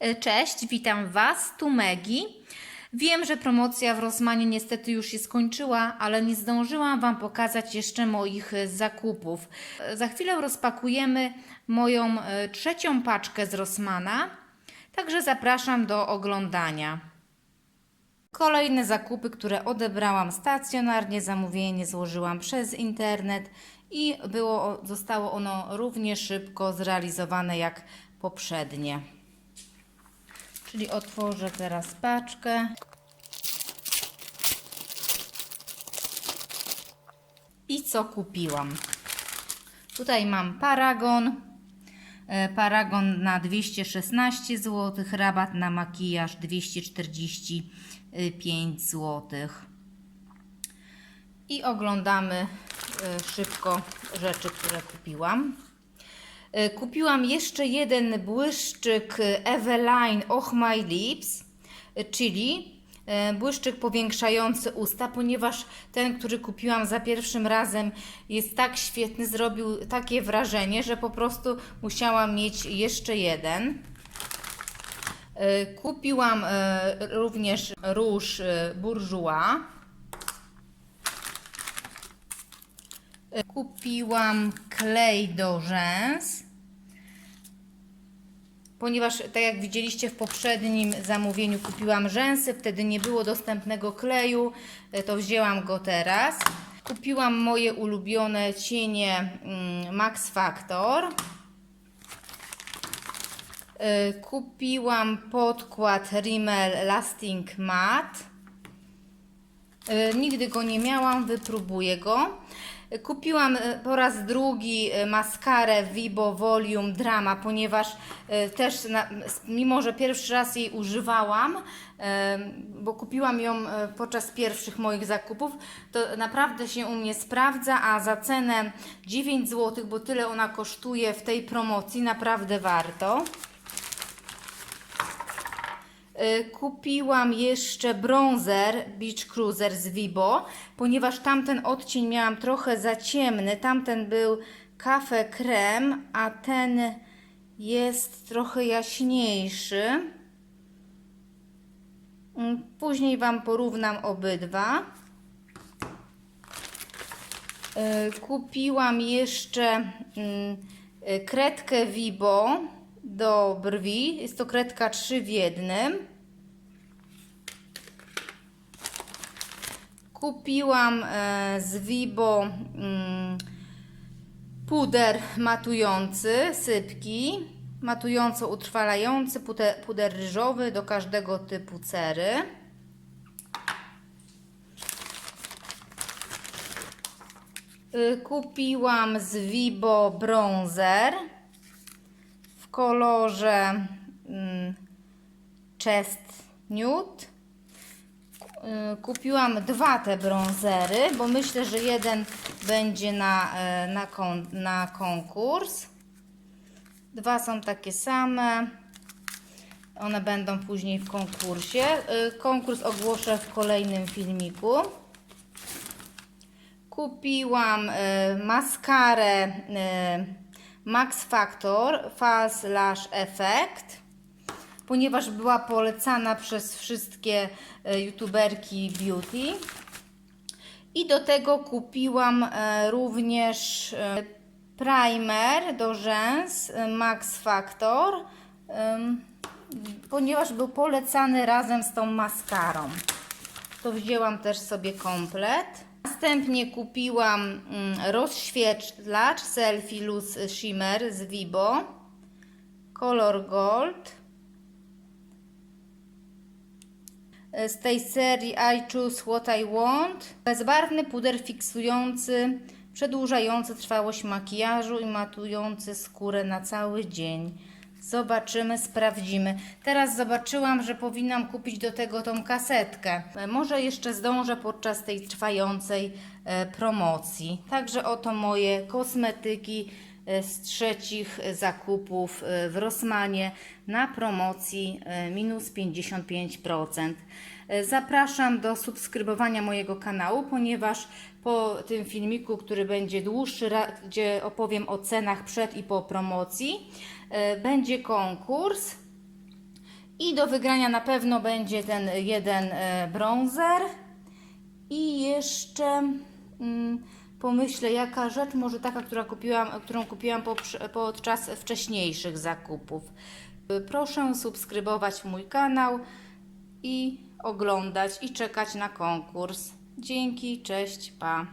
E, Cześć, witam Was, tu Megi. Wiem, że promocja w Rosmanie niestety już się skończyła, ale nie zdążyłam Wam pokazać jeszcze moich e, zakupów. E, Za chwilę rozpakujemy moją trzecią paczkę z Rossmana, także zapraszam do oglądania. Kolejne zakupy, które odebrałam stacjonarnie, zamówienie złożyłam przez internet i było, zostało ono równie szybko zrealizowane jak poprzednie. Czyli otworzę teraz paczkę. I co kupiłam? Tutaj mam paragon. E, Paragon na 216 zł, rabat na makijaż 245 zł. I oglądamy e, szybko rzeczy, które kupiłam. E, Kupiłam jeszcze jeden błyszczyk Eveline Och My Lips, e, czyli e, błyszczyk powiększający usta, ponieważ ten, który kupiłam za pierwszym razem jest tak świetny, zrobił takie wrażenie, że po prostu musiałam mieć jeszcze jeden. Kupiłam również róż Bourjois. Kupiłam klej do rzęs, ponieważ tak jak widzieliście w poprzednim zamówieniu kupiłam rzęsy, wtedy nie było dostępnego kleju, e, to wzięłam go teraz. Kupiłam moje ulubione cienie mm, Max Factor. E, Kupiłam podkład Rimmel Lasting Matte. E, Nigdy go nie miałam, wypróbuję go. Kupiłam e, po raz drugi e, maskarę Vibo Volume Drama, ponieważ e, też, na, mimo że pierwszy raz jej używałam, bo kupiłam ją podczas pierwszych moich zakupów, to naprawdę się u mnie sprawdza, a za cenę 9 zł, bo tyle ona kosztuje w tej promocji, naprawdę warto. Y, Kupiłam jeszcze bronzer Beach Cruiser z Vibo, ponieważ tamten odcień miałam trochę za ciemny. Tamten był kafe krem, a ten jest trochę jaśniejszy. Mm, Później Wam porównam obydwa. Y, Kupiłam jeszcze mm, y, kredkę Vibo do brwi. Jest to kredka 3 w jednym. Kupiłam e, z Vibo mm, puder matujący, sypki, matująco utrwalający, puder, puder ryżowy do każdego typu cery. Y, Kupiłam z Vibo bronzer kolorze mm, Chest Nude. Y, Kupiłam dwa te bronzery, bo myślę, że jeden będzie na, e, na, kon, na konkurs. Dwa są takie same. One będą później w konkursie. Y, Konkurs ogłoszę w kolejnym filmiku. Kupiłam y, maskarę Max Factor False Lash Effect, ponieważ była polecana przez wszystkie y, youtuberki beauty. I do tego kupiłam y, również y, primer do rzęs Max Factor, ponieważ był polecany razem z tą maskarą. To wzięłam też sobie komplet. Następnie kupiłam mm, rozświetlacz Selfie Loose Shimmer z Vibo. Color Gold. Z tej serii I Choose What I Want. Bezbarwny puder fiksujący, przedłużający trwałość makijażu i matujący skórę na cały dzień. Zobaczymy, sprawdzimy. Teraz zobaczyłam, że powinnam kupić do tego tą kasetkę. E, Może jeszcze zdążę podczas tej trwającej e, promocji. Także oto moje kosmetyki z trzecich e, zakupów e, w Rossmanie na promocji e, minus 55%. E, Zapraszam do subskrybowania mojego kanału, ponieważ po tym filmiku, który będzie dłuższy, gdzie opowiem o cenach przed i po promocji, e, będzie konkurs I do wygrania na pewno będzie ten jeden e, brązer. I jeszcze mm, pomyślę, jaka rzecz, może taka, która kupiłam, którą kupiłam podczas wcześniejszych zakupów. Proszę subskrybować mój kanał i oglądać i czekać na konkurs. Dzięki, cześć, pa.